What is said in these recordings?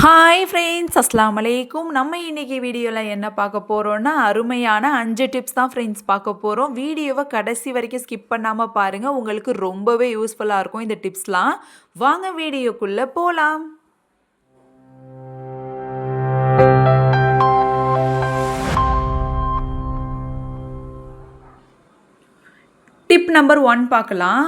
Hi friends அஸ்லாம் அலைக்கும் நம்ம இன்றைக்கி வீடியோவில் என்ன பார்க்க போகிறோன்னா அருமையான அஞ்சு டிப்ஸ் தான் ஃப்ரெண்ட்ஸ் பார்க்க போகிறோம் வீடியோவை கடைசி வரைக்கும் ஸ்கிப் பண்ணாமல் பாருங்கள் உங்களுக்கு ரொம்பவே யூஸ்ஃபுல்லாக இருக்கும் இந்த டிப்ஸ்லாம் வாங்க வீடியோக்குள்ளே போகலாம் டிப் நம்பர் ஒன் பார்க்கலாம்.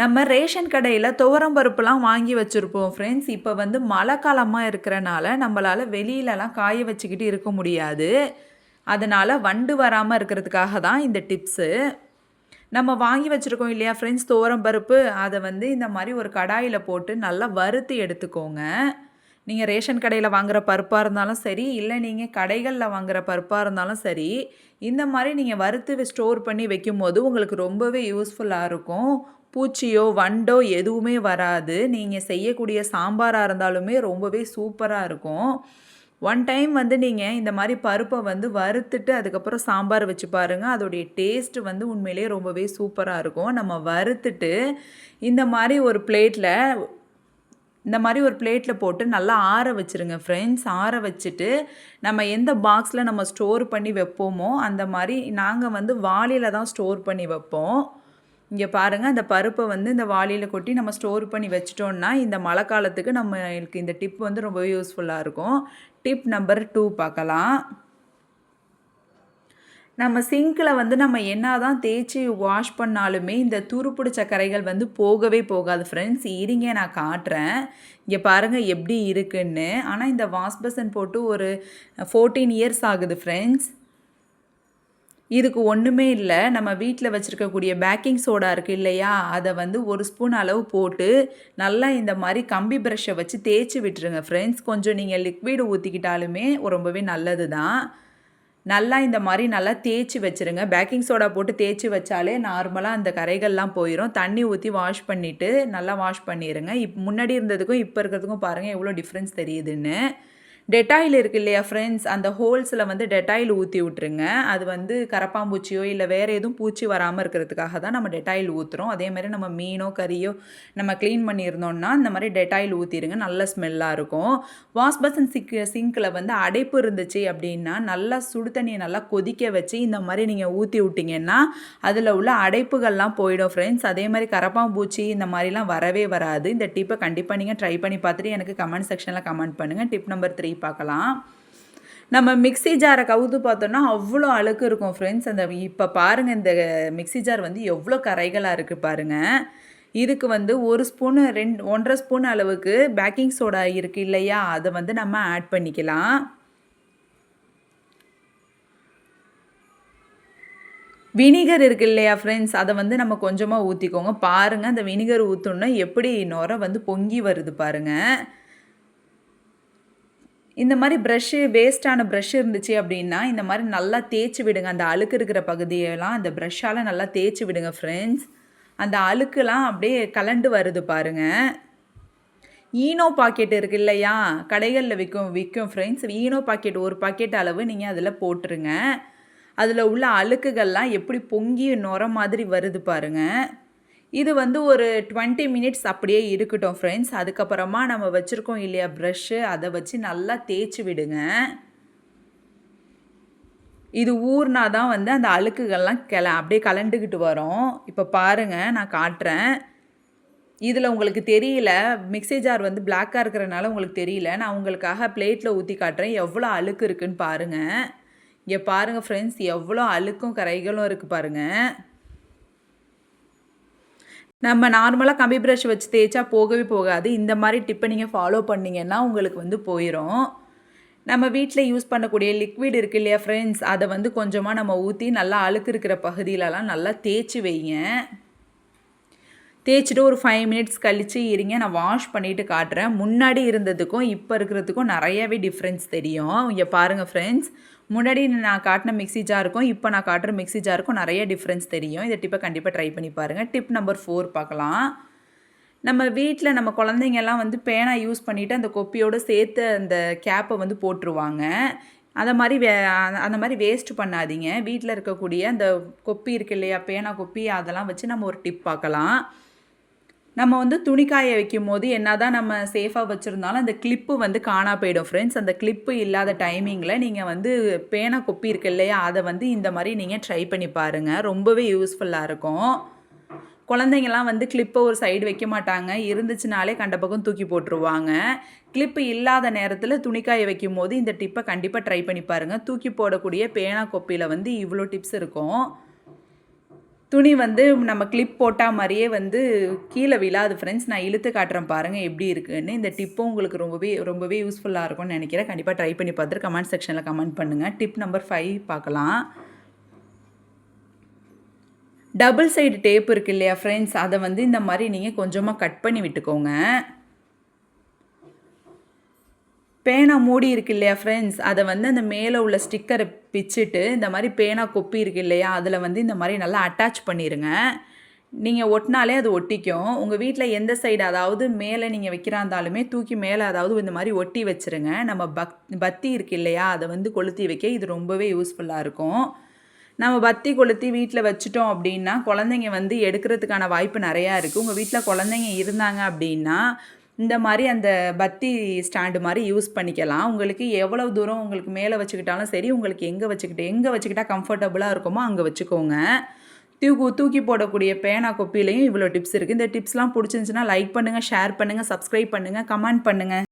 நம்ம ரேஷன் கடையில் துவரம் பருப்புலாம் வாங்கி வச்சுருப்போம் ஃப்ரெண்ட்ஸ் இப்போ வந்து மழை காலமாக இருக்கிறனால நம்மளால் வெளியிலலாம் காய வச்சுக்கிட்டு இருக்க முடியாது. அதனால் வண்டு வராமல் இருக்கிறதுக்காக தான் இந்த டிப்ஸு. நம்ம வாங்கி வச்சுருக்கோம் இல்லையா ஃப்ரெண்ட்ஸ் துவரம் பருப்பு? அதை வந்து இந்த மாதிரி ஒரு கடாயில் போட்டு நல்லா வறுத்து எடுத்துக்கோங்க. நீங்கள் ரேஷன் கடையில் வாங்குகிற பருப்பாக இருந்தாலும் சரி இல்லை நீங்கள் கடைகளில் வாங்குகிற பருப்பாக இருந்தாலும் சரி இந்த மாதிரி நீங்கள் வறுத்து ஸ்டோர் பண்ணி வைக்கும்போது உங்களுக்கு ரொம்பவே யூஸ்ஃபுல்லாக இருக்கும். பூச்சியோ வண்டோ எதுவுமே வராது. நீங்கள் செய்யக்கூடிய சாம்பாராக இருந்தாலுமே ரொம்பவே சூப்பராக இருக்கும். ஒன் டைம் வந்து நீங்கள் இந்த மாதிரி பருப்பை வந்து வறுத்துட்டு அதுக்கப்புறம் சாம்பார் வச்சு பாருங்கள் அதோடைய டேஸ்ட்டு வந்து உண்மையிலேயே ரொம்பவே சூப்பராக இருக்கும். நம்ம வறுத்துட்டு இந்த மாதிரி ஒரு பிளேட்டில் இந்த மாதிரி ஒரு பிளேட்டில் போட்டு நல்லா ஆற வச்சுருங்க ஃப்ரெண்ட்ஸ் ஆற வச்சுட்டு நம்ம எந்த பாக்ஸில் நம்ம ஸ்டோர் பண்ணி வைப்போமோ அந்த மாதிரி நாங்கள் வந்து வாளியில் தான் ஸ்டோர் பண்ணி வைப்போம். இங்கே பாருங்கள் அந்த பருப்பை வந்து இந்த வாளியில் கொட்டி நம்ம ஸ்டோர் பண்ணி வச்சிட்டோன்னா இந்த மழை காலத்துக்கு நம்மளுக்கு இந்த டிப் வந்து ரொம்ப யூஸ்ஃபுல்லாக இருக்கும். டிப் நம்பர் டூ பார்க்கலாம். நம்ம சிங்கில் வந்து நம்ம என்ன தான் தேய்ச்சி வாஷ் பண்ணாலுமே இந்த துருப்பிடிச்ச கரைகள் வந்து போகவே போகாது ஃப்ரெண்ட்ஸ் இருங்க நான் காட்டுறேன். இங்கே பாருங்கள் எப்படி இருக்குன்னு. ஆனால் இந்த வாஷ்பசன் போட்டு ஒரு ஃபோர்டீன் இயர்ஸ் ஆகுது ஃப்ரெண்ட்ஸ் இதுக்கு ஒன்றுமே இல்லை. நம்ம வீட்டில் வச்சுருக்கக்கூடிய பேக்கிங் சோடா இருக்குது இல்லையா? அதை வந்து ஒரு ஸ்பூன் அளவு போட்டு நல்லா இந்த மாதிரி கம்பி ப்ரஷ்ஷை வச்சு தேய்ச்சி விட்டுருங்க ஃப்ரெண்ட்ஸ் கொஞ்சம் நீங்கள் லிக்விடு ஊற்றிக்கிட்டாலுமே ரொம்பவே நல்லது தான் நல்லா இந்த மாதிரி நல்லா தேய்ச்சி வச்சுருங்க. பேக்கிங் சோடா போட்டு தேய்ச்சி வச்சாலே நார்மலாக அந்த கரைகள்லாம் போயிடும் தண்ணி ஊற்றி வாஷ் பண்ணிவிட்டு நல்லா வாஷ் பண்ணிடுங்க இப் முன்னாடி இருந்ததுக்கும் இப்போ இருக்கிறதுக்கும் பாருங்கள் எவ்வளோ டிஃப்ரென்ஸ் தெரியுதுன்னு. டெட்டாயில் இருக்குது இல்லையா ஃப்ரெண்ட்ஸ் அந்த ஹோல்ஸில் வந்து டெட்டாயில் ஊற்றி விட்ருங்க அது வந்து கரப்பாம்பூச்சியோ இல்லை வேறு எதுவும் பூச்சி வராமல் இருக்கிறதுக்காக தான் நம்ம டெட்டாயில் ஊற்றுறோம் அதே மாதிரி நம்ம மீனோ கறியோ நம்ம க்ளீன் பண்ணியிருந்தோம்னா இந்த மாதிரி டெட்டாயில் ஊற்றிடுங்க நல்ல ஸ்மெல்லாக இருக்கும். வாஷ்பசன் சிக் சிங்கில் வந்து அடைப்பு இருந்துச்சு அப்படின்னா நல்லா சுடு தண்ணியை நல்லா கொதிக்க வச்சு இந்த மாதிரி நீங்கள் ஊற்றி விட்டிங்கன்னா அதில் உள்ள அடைப்புகள்லாம் போயிடும் ஃப்ரெண்ட்ஸ் அதே மாதிரி கரப்பாம்பூச்சி இந்த மாதிரிலாம் வரவே வராது. இந்த டிப்பை கண்டிப்பாக நீங்கள் ட்ரை பண்ணி பார்த்துட்டு எனக்கு கமெண்ட் செக்ஷனில் கமெண்ட் பண்ணுங்கள் டிப் நம்பர் த்ரீ பார்க்கலாம். நம்ம மிக்சி ஜாரை கவுத்து பார்த்தோன்னா அவ்வளோ அழுக்கு இருக்கும் ஃப்ரெண்ட்ஸ் அந்த இப்போ பாருங்கள் இந்த மிக்சி ஜார் வந்து எவ்வளோ கரைகளாக இருக்குது பாருங்கள் இதுக்கு வந்து ஒரு ஸ்பூனு ரெண்டு ஒன்றரை ஸ்பூன் அளவுக்கு பேக்கிங் சோடா இருக்குது இல்லையா? அதை வந்து நம்ம ஆட் பண்ணிக்கலாம். வினிகர் இருக்கு இல்லையா ஃப்ரெண்ட்ஸ் அதை வந்து நம்ம கொஞ்சமாக ஊற்றிக்கோங்க பாருங்கள் அந்த வினிகர் ஊற்றோன்னா எப்படி நுர வந்து பொங்கி வருது பாருங்கள் இந்த மாதிரி ப்ரஷ்ஷு வேஸ்ட்டான ப்ரஷ் இருந்துச்சு அப்படின்னா இந்த மாதிரி நல்லா தேய்ச்சி விடுங்க. அந்த அழுக்கு இருக்கிற பகுதியெல்லாம் அந்த ப்ரஷ்ஷால் நல்லா தேய்ச்சி விடுங்க ஃப்ரெண்ட்ஸ் அந்த அழுக்கெல்லாம் அப்படியே கலண்டு வருது பாருங்கள் ஈனோ பாக்கெட் இருக்குது இல்லையா? கடைகளில் விற்கும் விற்கும் ஃப்ரெண்ட்ஸ் ஈனோ பாக்கெட் ஒரு பாக்கெட் அளவு நீங்கள் அதில் போட்டுருங்க. அதில் உள்ள அழுக்குகள்லாம் எப்படி பொங்கி நுர மாதிரி வருது பாருங்கள் இது வந்து ஒரு டுவெண்ட்டி மினிட்ஸ் அப்படியே இருக்கட்டும் ஃப்ரெண்ட்ஸ் அதுக்கப்புறமா நம்ம வச்சுருக்கோம் இல்லையா ப்ரஷ்ஷு அதை வச்சு நல்லா தேய்ச்சி விடுங்க. இது ஊர்னா தான் வந்து அந்த அழுக்குகள்லாம் கிள அப்படியே கலண்டுக்கிட்டு வரும். இப்போ பாருங்கள் நான் காட்டுறேன். இதில் உங்களுக்கு தெரியல மிக்சி ஜார் வந்து பிளாக்காக இருக்கிறனால உங்களுக்கு தெரியல. நான் உங்களுக்காக பிளேட்டில் ஊற்றி காட்டுறேன். எவ்வளோ அழுக்கு இருக்குன்னு பாருங்கள் இங்கே பாருங்கள் ஃப்ரெண்ட்ஸ் எவ்வளோ அழுக்கும் கரைகளும் இருக்குது பாருங்கள் நம்ம நார்மலாக கம்பி ப்ரஷ் வச்சு தேய்ச்சா போகவே போகாது. இந்த மாதிரி டிப்பை நீங்கள் ஃபாலோ பண்ணிங்கன்னா உங்களுக்கு வந்து போயிடும் நம்ம வீட்டில் யூஸ் பண்ணக்கூடிய லிக்விட் இருக்குது இல்லையா ஃப்ரெண்ட்ஸ் அதை வந்து கொஞ்சமாக நம்ம ஊற்றி நல்லா அழுக்கு இருக்கிற பகுதியிலலாம் நல்லா தேய்ச்சி வைங்க. தேய்ச்சிட்டு ஒரு ஃபைவ் மினிட்ஸ் கழித்து இருங்க. நான் வாஷ் பண்ணிவிட்டு காட்டுறேன். முன்னாடி இருந்ததுக்கும் இப்போ இருக்கிறதுக்கும் நிறையவே டிஃப்ரென்ஸ் தெரியும். இங்கே பாருங்கள் ஃப்ரெண்ட்ஸ் முன்னாடி நான் காட்டின மிக்சி ஜாருக்கும் இப்போ நான் காட்டுற மிக்சி ஜாருக்கும் நிறைய டிஃப்ரென்ஸ் தெரியும். இதை டிப்பை கண்டிப்பாக ட்ரை பண்ணி பாருங்கள் டிப் நம்பர் ஃபோர் பார்க்கலாம். நம்ம வீட்டில் நம்ம குழந்தைங்கெல்லாம் வந்து பேனா யூஸ் பண்ணிவிட்டு அந்த கொப்பியோடு சேர்த்து அந்த கேப்பை வந்து போட்டுருவாங்க. அந்த மாதிரி வே அந்த மாதிரி வேஸ்ட் பண்ணாதீங்க. வீட்டில் இருக்கக்கூடிய அந்த கொப்பி இருக்கு இல்லையா பேனா கொப்பி அதெல்லாம் வச்சு நம்ம ஒரு டிப் பார்க்கலாம். நம்ம வந்து துணி காய வைக்கும் போது என்னதான் நம்ம சேஃபாக வச்சுருந்தாலும் அந்த கிளிப்பு வந்து காணா போயிடும் ஃப்ரெண்ட்ஸ் அந்த கிளிப்பு இல்லாத டைமிங்கில் நீங்கள் வந்து பேனா கொப்பி இருக்கு இல்லையா அதை வந்து இந்த மாதிரி நீங்கள் ட்ரை பண்ணி பாருங்கள் ரொம்பவே யூஸ்ஃபுல்லாக இருக்கும். குழந்தைங்கள்லாம் வந்து கிளிப்பை ஒரு சைடு வைக்க மாட்டாங்க. இருந்துச்சுனாலே கண்ட பக்கம் தூக்கி போட்டுருவாங்க. கிளிப்பு இல்லாத நேரத்தில் துணிக்காய வைக்கும் போது இந்த டிப்பை கண்டிப்பாக ட்ரை பண்ணி பாருங்கள் தூக்கி போடக்கூடிய பேனா கொப்பியில் வந்து இவ்வளோ டிப்ஸ் இருக்கும். துணி வந்து நம்ம கிளிப் போட்டால் மாதிரியே வந்து கீழே விழாது ஃப்ரெண்ட்ஸ் நான் இழுத்து காட்டுறேன் பாருங்கள் எப்படி இருக்குன்னு. இந்த டிப்பும் உங்களுக்கு ரொம்பவே ரொம்பவே யூஸ்ஃபுல்லாக இருக்கும்னு நினைக்கிறேன். கண்டிப்பாக ட்ரை பண்ணி பார்த்துட்டு கமெண்ட் செக்ஷனில் கமெண்ட் பண்ணுங்கள் டிப் நம்பர் ஃபைவ் பார்க்கலாம். டபுள் சைடு டேப் இருக்கு இல்லையா ஃப்ரெண்ட்ஸ் அதை வந்து இந்த மாதிரி நீங்கள் கொஞ்சமாக கட் பண்ணி விட்டுக்கோங்க. பேனா மூடி இருக்கு இல்லையா ஃப்ரெண்ட்ஸ் அதை வந்து அந்த மேலே உள்ள ஸ்டிக்கரை பிச்சுட்டு இந்த மாதிரி பேனா கொப்பி இருக்கு இல்லையா அதில் வந்து இந்த மாதிரி நல்லா அட்டாச் பண்ணிடுங்க நீங்கள் ஒட்டினாலே அது ஒட்டிக்கும். உங்கள் வீட்டில் எந்த சைடு அதாவது மேலே நீங்கள் வைக்கிறா இருந்தாலுமே தூக்கி மேலே அதாவது இந்த மாதிரி ஒட்டி வச்சுருங்க. நம்ம பக் பத்தி இருக்கு இல்லையா அதை வந்து கொளுத்தி வைக்க இது ரொம்பவே யூஸ்ஃபுல்லாக இருக்கும். நம்ம பத்தி கொளுத்தி வீட்டில் வச்சுட்டோம் அப்படின்னா குழந்தைங்க வந்து எடுக்கிறதுக்கான வாய்ப்பு நிறையா இருக்குது உங்கள் வீட்டில் குழந்தைங்க இருந்தாங்க அப்படின்னா இந்த மாதிரி அந்த பத்தி ஸ்டாண்டு மாதிரி யூஸ் பண்ணிக்கலாம். உங்களுக்கு எவ்வளோ தூரம் உங்களுக்கு மேலே வச்சுக்கிட்டாலும் சரி உங்களுக்கு எங்கே வச்சுக்கிட்டு எங்கே வச்சுக்கிட்டா கம்ஃபர்டபுளாக இருக்குமோ அங்கே வச்சுக்கோங்க. தூக்கு தூக்கி போடக்கூடிய பேனா கொப்பிலையும் இவ்வளோ டிப்ஸ் இருக்குது இந்த டிப்ஸ்லாம் பிடிச்சிருந்துச்சுன்னா லைக் பண்ணுங்கள் ஷேர் பண்ணுங்கள் சப்ஸ்கிரைப் பண்ணுங்கள் கமெண்ட் பண்ணுங்கள்